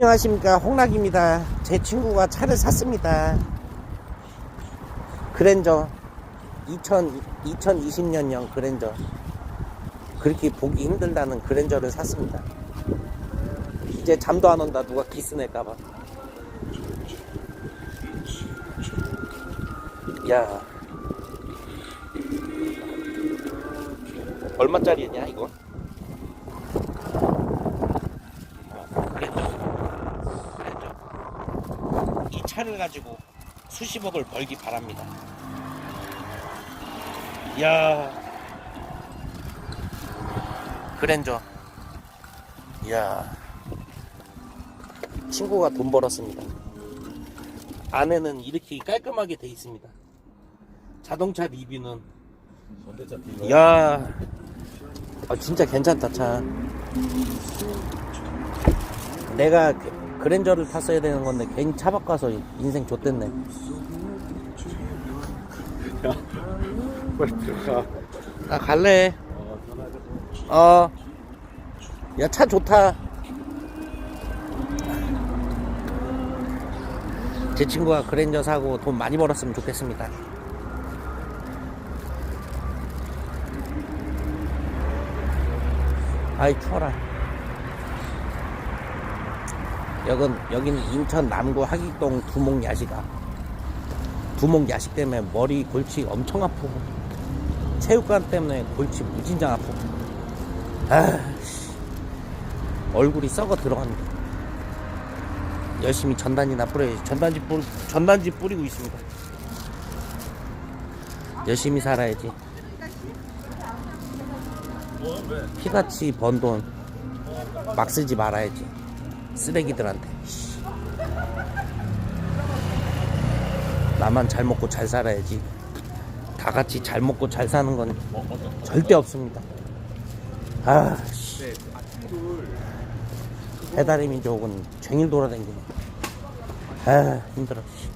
안녕하십니까. 홍락입니다. 제 친구가 차를 샀습니다. 그랜저. 2000, 2020년형 그랜저. 그렇게 보기 힘들다는 그랜저를 샀습니다. 이제 잠도 안 온다. 누가 기스 낼까봐. 야. 얼마짜리냐 이거? 차를 가지고 수십억을 벌기 바랍니다. 이야. 그랜저. 이야. 친구가 돈 벌었습니다. 안에는 이렇게 깔끔하게 돼 있습니다. 자동차 리뷰는 이야. 아, 진짜 괜찮다 차. 내가 그- 그랜저를 탔어야 되는 건데 괜히 차 바꿔서 인생 좆됐네. 빨리 들어가 나 갈래. 어 전화해서 어. 야, 차 좋다. 제 친구가 그랜저 사고 돈 많이 벌었으면 좋겠습니다. 아이, 추워라. 여긴, 여기는 인천 남구 하기동 두목 야시가. 두목 야식 때문에 머리 골치 엄청 아프고, 체육관 때문에 골치 무진장 아프고, 아, 씨. 얼굴이 썩어 들어갑니다. 열심히 전단지나 뿌려야지. 전단지 뿌, 전단지 뿌리고 있습니다. 열심히 살아야지. 피같이 번 돈 막 쓰지 말아야지. 쓰레기들한테. 씨. 나만 잘 먹고 잘 살아야지. 다 같이 잘 먹고 잘 사는 건 절대 없습니다. 아, 씨. 배달의 민족은 종일 돌아다니네. 아, 힘들어. 씨.